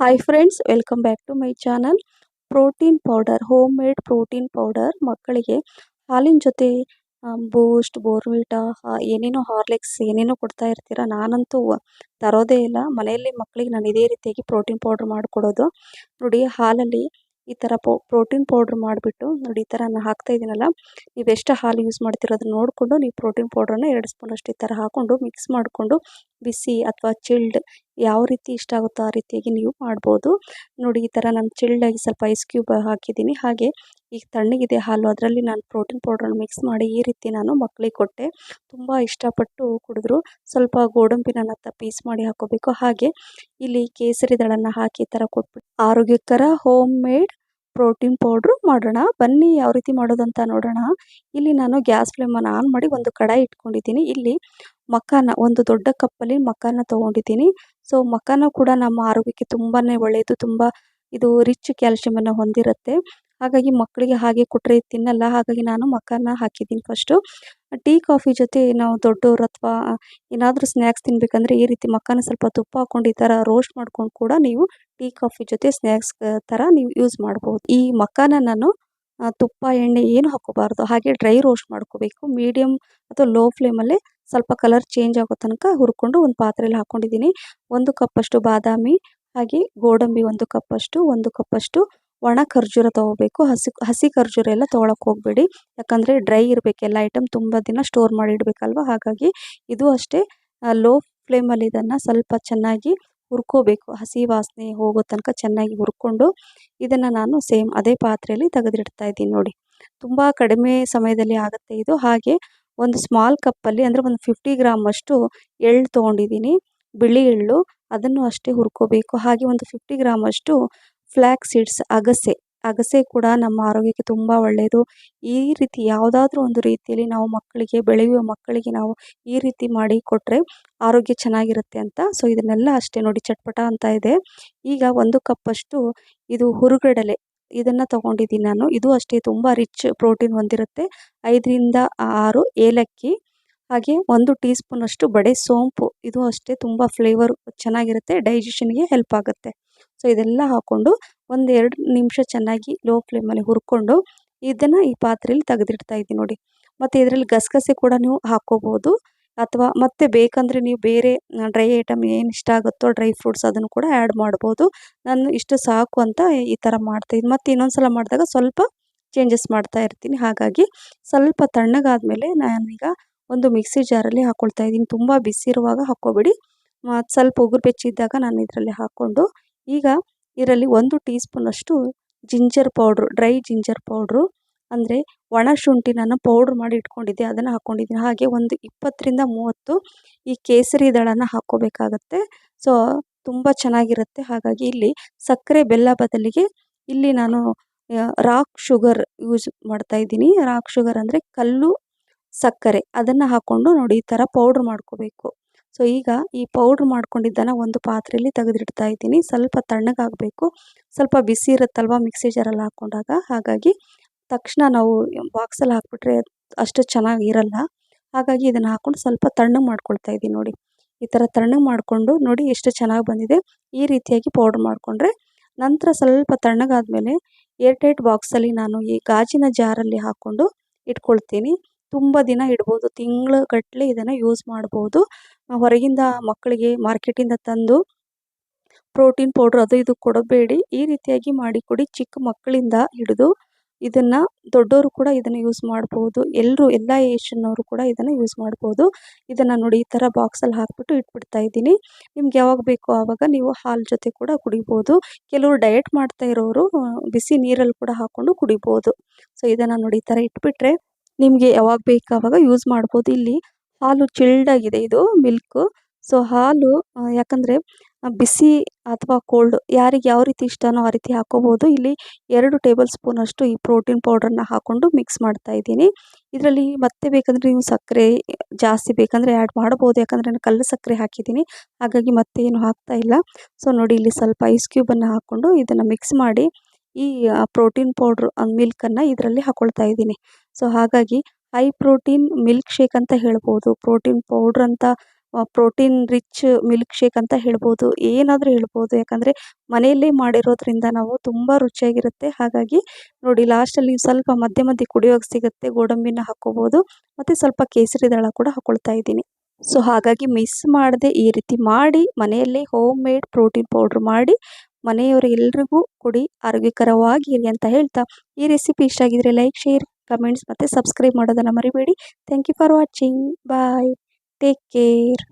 Hi friends welcome back to my channel protein powder home made protein powder ಮಕ್ಕಳಿಗೆ ಹಾಲಿನ ಜೊತೆ ಬೂಸ್ಟ್ ಬೋರ್ವಿಟಾ ಏನೇನೋ Horlicks ಏನೇನೋ ಕೊಡ್ತಾ ಇರ್ತೀರ ನಾನಂತೂ ತರೋದೇ ಇಲ್ಲ. ಮನೆಯಲ್ಲಿ ಮಕ್ಕಳಿಗೆ ನಾನು ಇದೇ ರೀತಿಯಾಗಿ ಪ್ರೋಟೀನ್ ಪೌಡ್ರ್ ಮಾಡಿಕೊಡೋದು. ನೋಡಿ, ಹಾಲಲ್ಲಿ ಈ ಥರ ಪೋ ಪ್ರೋಟೀನ್ ಪೌಡ್ರ್ ಮಾಡಿಬಿಟ್ಟು ನೋಡಿ, ಈ ಥರ ನಾನು ಹಾಕ್ತಾ ಇದ್ದೀನಲ್ಲ ನೀವು ಹಾಲು ಯೂಸ್ ಮಾಡ್ತಿರೋದು ಅದನ್ನ ನೋಡಿಕೊಂಡು ನೀವು ಪ್ರೋಟೀನ್ ಪೌಡ್ರನ್ನ ಎರಡು ಸ್ಪೂನಷ್ಟು ಈ ಥರ ಹಾಕ್ಕೊಂಡು ಮಿಕ್ಸ್ ಮಾಡಿಕೊಂಡು ಬಿಸಿ ಅಥವಾ ಚಿಲ್ಡ್ ಯಾವ ರೀತಿ ಇಷ್ಟ ಆಗುತ್ತೋ ಆ ರೀತಿಯಾಗಿ ನೀವು ಮಾಡ್ಬೋದು. ನೋಡಿ, ಈ ಥರ ನಾನು ಚಿಲ್ಡಾಗಿ ಸ್ವಲ್ಪ ಐಸ್ ಕ್ಯೂಬ್ ಹಾಕಿದ್ದೀನಿ. ಹಾಗೆ ಈಗ ತಣ್ಣಗಿದೆ ಹಾಲು, ಅದರಲ್ಲಿ ನಾನು ಪ್ರೋಟೀನ್ ಪೌಡ್ರನ್ನ ಮಿಕ್ಸ್ ಮಾಡಿ ಈ ರೀತಿ ನಾನು ಮಕ್ಕಳಿಗೆ ಕೊಟ್ಟೆ. ತುಂಬ ಇಷ್ಟಪಟ್ಟು ಕುಡಿದ್ರು. ಸ್ವಲ್ಪ ಗೋಡಂಬಿನ ಪೀಸ್ ಮಾಡಿ ಹಾಕೋಬೇಕು. ಹಾಗೆ ಇಲ್ಲಿ ಕೇಸರಿ ದಳನ ಹಾಕಿ ಈ ಥರ ಕೊಟ್ಬಿಟ್ಟು ಆರೋಗ್ಯಕರ ಹೋಮ್ ಮೇಡ್ ಪ್ರೋಟೀನ್ ಪೌಡ್ರು ಮಾಡೋಣ. ಬನ್ನಿ ಯಾವ ರೀತಿ ಮಾಡೋದಂತ ನೋಡೋಣ. ಇಲ್ಲಿ ನಾನು ಗ್ಯಾಸ್ ಫ್ಲೇಮನ್ನು ಆನ್ ಮಾಡಿ ಒಂದು ಕಡಾಯಿ ಇಟ್ಕೊಂಡಿದ್ದೀನಿ. ಇಲ್ಲಿ ಮಖಾನ ಒಂದು ದೊಡ್ಡ ಕಪ್ಪಲ್ಲಿ ಮಖಾನ ತೊಗೊಂಡಿದ್ದೀನಿ. ಸೊ ಮಖಾನ ಕೂಡ ನಮ್ಮ ಆರೋಗ್ಯಕ್ಕೆ ತುಂಬಾ ಒಳ್ಳೆಯದು ತುಂಬ ಇದು ರಿಚ್ ಕ್ಯಾಲ್ಶಿಯಮನ್ನು ಹೊಂದಿರುತ್ತೆ. ಹಾಗಾಗಿ ಮಕ್ಕಳಿಗೆ ಹಾಗೆ ಕೊಟ್ಟರೆ ತಿನ್ನಲ್ಲ, ಹಾಗಾಗಿ ನಾನು ಮಖಾನ ಹಾಕಿದ್ದೀನಿ ಫಸ್ಟು ಟೀ, ಕಾಫಿ ಜೊತೆ ನಾವು ದೊಡ್ಡವರು ಅಥವಾ ಏನಾದರೂ ಸ್ನ್ಯಾಕ್ಸ್ ತಿನ್ನಬೇಕಂದ್ರೆ ಈ ರೀತಿ ಮಖಾನ ಸ್ವಲ್ಪ ತುಪ್ಪ ಹಾಕೊಂಡು ಈ ಥರ ರೋಸ್ಟ್ ಮಾಡ್ಕೊಂಡು ಕೂಡ ನೀವು ಟೀ, ಕಾಫಿ ಜೊತೆ ಸ್ನ್ಯಾಕ್ಸ್ ಥರ ನೀವು ಯೂಸ್ ಮಾಡ್ಬೋದು. ಈ ಮಖಾನ ನಾನು ತುಪ್ಪ, ಎಣ್ಣೆ ಏನು ಹಾಕೋಬಾರ್ದು ಹಾಗೆ ಡ್ರೈ ರೋಸ್ಟ್ ಮಾಡ್ಕೋಬೇಕು. ಮೀಡಿಯಮ್ ಅಥವಾ ಲೋ ಫ್ಲೇಮಲ್ಲೇ ಸ್ವಲ್ಪ ಕಲರ್ ಚೇಂಜ್ ಆಗೋ ತನಕ ಹುರ್ಕೊಂಡು ಒಂದು ಪಾತ್ರೆಯಲ್ಲಿ ಹಾಕ್ಕೊಂಡಿದ್ದೀನಿ ಒಂದು ಕಪ್ಪಷ್ಟು ಬಾದಾಮಿ, ಹಾಗೆ ಗೋಡಂಬಿ ಒಂದು ಕಪ್ಪಷ್ಟು ಒಂದು ಕಪ್ಪಷ್ಟು ಒಣ ಖರ್ಜೂರ ತೊಗೋಬೇಕು. ಹಸಿ ಹಸಿ ಖರ್ಜೂರ ಎಲ್ಲ ತೊಗೊಳಕ್ಕೆ ಹೋಗಬೇಡಿ. ಯಾಕಂದರೆ ಡ್ರೈ ಇರಬೇಕು ಎಲ್ಲ ಐಟಮ್ ತುಂಬ ದಿನ ಸ್ಟೋರ್ ಮಾಡಿ ಇಡಬೇಕಲ್ವ? ಹಾಗಾಗಿ ಇದು ಅಷ್ಟೇ. ಲೋ ಫ್ಲೇಮಲ್ಲಿ ಇದನ್ನು ಸ್ವಲ್ಪ ಚೆನ್ನಾಗಿ ಹುರ್ಕೋಬೇಕು. ಹಸಿ ವಾಸನೆ ಹೋಗೋ ತನಕ ಚೆನ್ನಾಗಿ ಹುರ್ಕೊಂಡು ಇದನ್ನು ನಾನು ಸೇಮ್ ಅದೇ ಪಾತ್ರೆಯಲ್ಲಿ ತೆಗೆದಿಡ್ತಾ ಇದ್ದೀನಿ ನೋಡಿ. ತುಂಬ ಕಡಿಮೆ ಸಮಯದಲ್ಲಿ ಆಗುತ್ತೆ ಇದು. ಹಾಗೆ ಒಂದು ಸ್ಮಾಲ್ ಕಪ್ಪಲ್ಲಿ ಅಂದರೆ ಒಂದು ಫಿಫ್ಟಿ ಗ್ರಾಮ್ ಅಷ್ಟು ಎಳ್ಳು ತೊಗೊಂಡಿದ್ದೀನಿ. ಬಿಳಿ ಎಳ್ಳು. ಅದನ್ನು ಅಷ್ಟೇ ಹುರ್ಕೋಬೇಕು. ಹಾಗೆ ಒಂದು ಫಿಫ್ಟಿ ಗ್ರಾಮ್ ಅಷ್ಟು ಫ್ಲ್ಯಾಕ್ ಸೀಡ್ಸ್ ಅಗಸೆ. ಅಗಸೆ ಕೂಡ ನಮ್ಮ ಆರೋಗ್ಯಕ್ಕೆ ತುಂಬ ಒಳ್ಳೆಯದು ಈ ರೀತಿ ಯಾವುದಾದ್ರೂ ಒಂದು ರೀತಿಯಲ್ಲಿ ನಾವು ಮಕ್ಕಳಿಗೆ, ಬೆಳೆಯುವ ಮಕ್ಕಳಿಗೆ ನಾವು ಈ ರೀತಿ ಮಾಡಿ ಕೊಟ್ಟರೆ ಆರೋಗ್ಯ ಚೆನ್ನಾಗಿರುತ್ತೆ ಅಂತ. ಸೊ ಇದನ್ನೆಲ್ಲ ಅಷ್ಟೇ ನೋಡಿ ಚಟ್ಪಟ ಅಂತ ಇದೆ. ಈಗ ಒಂದು ಕಪ್ಪಷ್ಟು ಇದು ಹುರುಗಡಲೆ. ಇದನ್ನು ತೊಗೊಂಡಿದ್ದೀನಿ ನಾನು. ಇದು ಅಷ್ಟೇ ತುಂಬ ರಿಚ್ ಪ್ರೋಟೀನ್ ಹೊಂದಿರುತ್ತೆ. ಐದರಿಂದ ಆರು ಏಲಕ್ಕಿ, ಹಾಗೆ ಒಂದು ಟೀ ಸ್ಪೂನಷ್ಟು ಬಡೆ ಸೋಂಪು. ಇದು ಅಷ್ಟೇ ತುಂಬ ಫ್ಲೇವರ್ ಚೆನ್ನಾಗಿರುತ್ತೆ ಡೈಜೆಷನ್ಗೆ ಹೆಲ್ಪ್ ಆಗುತ್ತೆ. ಸೊ ಇದೆಲ್ಲ ಹಾಕ್ಕೊಂಡು ಒಂದು ಎರಡು ನಿಮಿಷ ಚೆನ್ನಾಗಿ ಲೋ ಫ್ಲೇಮಲ್ಲಿ ಹುರ್ಕೊಂಡು ಇದನ್ನು ಈ ಪಾತ್ರೆಯಲ್ಲಿ ತೆಗೆದಿಡ್ತಾ ಇದ್ದೀನಿ ನೋಡಿ. ಮತ್ತು ಇದರಲ್ಲಿ ಗಸಗಸೆ ಕೂಡ ನೀವು ಹಾಕ್ಕೋಬೋದು ಅಥವಾ ಮತ್ತೆ ಬೇಕಂದರೆ ನೀವು ಬೇರೆ ಡ್ರೈ ಐಟಮ್ ಏನು ಇಷ್ಟ ಆಗುತ್ತೋ ಡ್ರೈ ಫ್ರೂಟ್ಸ್ ಅದನ್ನು ಕೂಡ ಆ್ಯಡ್ ಮಾಡ್ಬೋದು. ನಾನು ಇಷ್ಟು ಸಾಕು ಅಂತ ಈ ಥರ ಮಾಡ್ತಾಯಿದ್ದೀನಿ ಮತ್ತು ಇನ್ನೊಂದು ಸಲ ಮಾಡಿದಾಗ ಸ್ವಲ್ಪ ಚೇಂಜಸ್ ಮಾಡ್ತಾ ಇರ್ತೀನಿ. ಹಾಗಾಗಿ ಸ್ವಲ್ಪ ತಣ್ಣಗಾದಮೇಲೆ ನಾನೀಗ ಒಂದು ಮಿಕ್ಸಿ ಜಾರಲ್ಲಿ ಹಾಕ್ಕೊಳ್ತಾ ಇದ್ದೀನಿ. ತುಂಬ ಬಿಸಿ ಇರುವಾಗ ಹಾಕ್ಕೋಬೇಡಿ. ಸ್ವಲ್ಪ ಉಗುರು ಬೆಚ್ಚಿದ್ದಾಗ ನಾನು ಇದರಲ್ಲಿ ಹಾಕ್ಕೊಂಡು ಈಗ ಇದರಲ್ಲಿ ಒಂದು ಟೀ ಸ್ಪೂನಷ್ಟು ginger powder, dry ginger powder, ಅಂದರೆ ಒಣ ಶುಂಠಿ ನಾನು ಪೌಡ್ರ್ ಮಾಡಿ ಇಟ್ಕೊಂಡಿದ್ದೆ, ಅದನ್ನು ಹಾಕ್ಕೊಂಡಿದ್ದೀನಿ ಹಾಗೆ ಒಂದು ಇಪ್ಪತ್ತರಿಂದ ಮೂವತ್ತು ಈ ಕೇಸರಿ ದಳನ ಹಾಕ್ಕೋಬೇಕಾಗತ್ತೆ. ಸೊ ತುಂಬ ಚೆನ್ನಾಗಿರುತ್ತೆ. ಹಾಗಾಗಿ ಇಲ್ಲಿ ಸಕ್ಕರೆ ಬೆಲ್ಲ ಬದಲಿಗೆ ಇಲ್ಲಿ ನಾನು ರಾಕ್ ಶುಗರ್ ಯೂಸ್ ಮಾಡ್ತಾ ಇದ್ದೀನಿ. ರಾಕ್ ಶುಗರ್ ಅಂದರೆ ಕಲ್ಲು ಸಕ್ಕರೆ. ಅದನ್ನು ಹಾಕ್ಕೊಂಡು ನೋಡಿ ಈ ಥರ ಪೌಡ್ರ್ ಮಾಡ್ಕೋಬೇಕು. ಸೊ ಈಗ ಈ ಪೌಡ್ರ್ ಮಾಡ್ಕೊಂಡಿದ್ದನ್ನು ಒಂದು ಪಾತ್ರೆಯಲ್ಲಿ ತೆಗೆದಿಡ್ತಾ ಇದ್ದೀನಿ. ಸ್ವಲ್ಪ ತಣ್ಣಗಾಗಬೇಕು. ಸ್ವಲ್ಪ ಬಿಸಿ ಇರುತ್ತಲ್ವ? ಮಿಕ್ಸಿ ಜಾರಲ್ಲಿ ಹಾಕ್ಕೊಂಡಾಗ ಹಾಗಾಗಿ ತಕ್ಷಣ ನಾವು ಬಾಕ್ಸಲ್ಲಿ ಹಾಕ್ಬಿಟ್ರೆ ಅಷ್ಟು ಚೆನ್ನಾಗಿ ಇರಲ್ಲ. ಹಾಗಾಗಿ ಇದನ್ನು ಹಾಕ್ಕೊಂಡು ಸ್ವಲ್ಪ ತಣ್ಣಗೆ ಮಾಡ್ಕೊಳ್ತಾ ಇದ್ದೀನಿ ನೋಡಿ. ಈ ಥರ ತಣ್ಣಗೆ ಮಾಡಿಕೊಂಡು ನೋಡಿ ಎಷ್ಟು ಚೆನ್ನಾಗಿ ಬಂದಿದೆ. ಈ ರೀತಿಯಾಗಿ ಪೌಡ್ರ್ ಮಾಡಿಕೊಂಡ್ರೆ ನಂತರ ಸ್ವಲ್ಪ ತಣ್ಣಗಾದಮೇಲೆ ಏರ್ಟೈಟ್ ಬಾಕ್ಸಲ್ಲಿ ನಾನು ಈ ಗಾಜಿನ ಜಾರಲ್ಲಿ ಹಾಕ್ಕೊಂಡು ಇಟ್ಕೊಳ್ತೀನಿ. ತುಂಬ ದಿನ ಇಡ್ಬೋದು. ತಿಂಗ್ಳುಗಟ್ಟಲೆ ಇದನ್ನು ಯೂಸ್ ಮಾಡ್ಬೋದು. ಹೊರಗಿಂದ ಮಕ್ಕಳಿಗೆ ಮಾರ್ಕೆಟಿಂದ ತಂದು ಪ್ರೋಟೀನ್ ಪೌಡ್ರ್ ಅದು ಇದು ಕೊಡಬೇಡಿ. ಈ ರೀತಿಯಾಗಿ ಮಾಡಿಕೊಡಿ ಚಿಕ್ಕ ಮಕ್ಕಳಿಂದ ಹಿಡಿದು ಇದನ್ನು ದೊಡ್ಡವರು ಕೂಡ ಇದನ್ನು ಯೂಸ್ ಮಾಡ್ಬೋದು. ಎಲ್ಲರೂ ಎಲ್ಲ ಏಷ್ಯನ್ನವರು ಕೂಡ ಇದನ್ನು ಯೂಸ್ ಮಾಡ್ಬೋದು. ಇದನ್ನು ನೋಡಿ ಈ ಥರ ಬಾಕ್ಸಲ್ಲಿ ಹಾಕಿಬಿಟ್ಟು ಇಟ್ಬಿಡ್ತಾ ಇದ್ದೀನಿ. ನಿಮ್ಗೆ ಯಾವಾಗ ಬೇಕೋ ಆವಾಗ ನೀವು ಹಾಲು ಜೊತೆ ಕೂಡ ಕುಡಿಬೋದು. ಕೆಲವರು ಡಯಟ್ ಮಾಡ್ತಾ ಇರೋರು ಬಿಸಿ ನೀರಲ್ಲಿ ಕೂಡ ಹಾಕ್ಕೊಂಡು ಕುಡಿಬೋದು. ಸೊ ಇದನ್ನು ನೋಡಿ ಈ ಥರ ಇಟ್ಬಿಟ್ರೆ ನಿಮಗೆ ಯಾವಾಗ ಬೇಕು ಆವಾಗ ಯೂಸ್ ಮಾಡ್ಬೋದು. ಇಲ್ಲಿ ಹಾಲು ಚಿಲ್ಡಾಗಿದೆ ಇದು ಮಿಲ್ಕು ಸೊ ಹಾಲು ಯಾಕಂದರೆ ಬಿಸಿ ಅಥವಾ ಕೋಲ್ಡ್ ಯಾರಿಗೆ ಯಾವ ರೀತಿ ಇಷ್ಟನೋ ಆ ರೀತಿ ಹಾಕ್ಕೋಬೋದು ಇಲ್ಲಿ ಎರಡು ಟೇಬಲ್ ಸ್ಪೂನಷ್ಟು ಈ ಪ್ರೋಟೀನ್ ಪೌಡ್ರನ್ನ ಹಾಕ್ಕೊಂಡು ಮಿಕ್ಸ್ ಮಾಡ್ತಾ ಇದ್ದೀನಿ. ಇದರಲ್ಲಿ ಮತ್ತೆ ಬೇಕಂದರೆ ನೀವು ಸಕ್ಕರೆ ಜಾಸ್ತಿ ಬೇಕಂದರೆ ಆ್ಯಡ್ ಮಾಡ್ಬೋದು. ಯಾಕಂದರೆ ನಾನು ಕಲ್ಲು ಸಕ್ಕರೆ ಹಾಕಿದ್ದೀನಿ. ಹಾಗಾಗಿ ಮತ್ತೆ ಏನು ಹಾಕ್ತಾ ಇಲ್ಲ. ಸೊ ನೋಡಿ ಇಲ್ಲಿ ಸ್ವಲ್ಪ ಐಸ್ ಕ್ಯೂಬನ್ನು ಹಾಕ್ಕೊಂಡು ಇದನ್ನು ಮಿಕ್ಸ್ ಮಾಡಿ ಈ ಪ್ರೋಟೀನ್ ಪೌಡ್ರು ಮಿಲ್ಕನ್ನು ಇದರಲ್ಲಿ ಹಾಕ್ಕೊಳ್ತಾ ಇದ್ದೀನಿ. ಸೊ ಹಾಗಾಗಿ ಹೈ ಪ್ರೋಟೀನ್ ಮಿಲ್ಕ್ ಶೇಕ್ ಅಂತ ಹೇಳ್ಬೋದು. ಪ್ರೋಟೀನ್ ಪೌಡ್ರ್ ಅಂತ ಪ್ರೋಟೀನ್ ರಿಚ್ ಮಿಲ್ಕ್ ಶೇಕ್ ಅಂತ ಹೇಳ್ಬೋದು. ಏನಾದರೂ ಹೇಳ್ಬೋದು. ಯಾಕಂದರೆ ಮನೆಯಲ್ಲೇ ಮಾಡಿರೋದ್ರಿಂದ ನಾವು ತುಂಬ ರುಚಿಯಾಗಿರುತ್ತೆ. ಹಾಗಾಗಿ ನೋಡಿ ಲಾಸ್ಟಲ್ಲಿ ಸ್ವಲ್ಪ ಮಧ್ಯೆ ಮಧ್ಯೆ ಕುಡಿಯೋಕೆ ಸಿಗುತ್ತೆ. ಗೋಡಂಬಿನ ಹಾಕ್ಕೋಬೋದು. ಮತ್ತು ಸ್ವಲ್ಪ ಕೇಸರಿ ದಳ ಕೂಡ ಹಾಕ್ಕೊಳ್ತಾ ಇದ್ದೀನಿ. ಸೊ ಹಾಗಾಗಿ ಮಿಸ್ ಮಾಡದೆ ಈ ರೀತಿ ಮಾಡಿ, ಮನೆಯಲ್ಲೇ ಹೋಮ್ ಮೇಡ್ ಪ್ರೋಟೀನ್ ಪೌಡ್ರ್ ಮಾಡಿ ಮನೆಯವರೆಲ್ಲರಿಗೂ ಕೊಡಿ ಆರೋಗ್ಯಕರವಾಗಿರಿ ಅಂತ ಹೇಳ್ತಾ ಈ ರೆಸಿಪಿ ಇಷ್ಟ ಆಗಿದ್ರೆ ಲೈಕ್ ಶೇರ್ ಕಮೆಂಟ್ಸ್ ಮತ್ತು ಸಬ್ಸ್ಕ್ರೈಬ್ ಮಾಡೋದನ್ನು ಮರಿಬೇಡಿ. Thank you for watching bye take care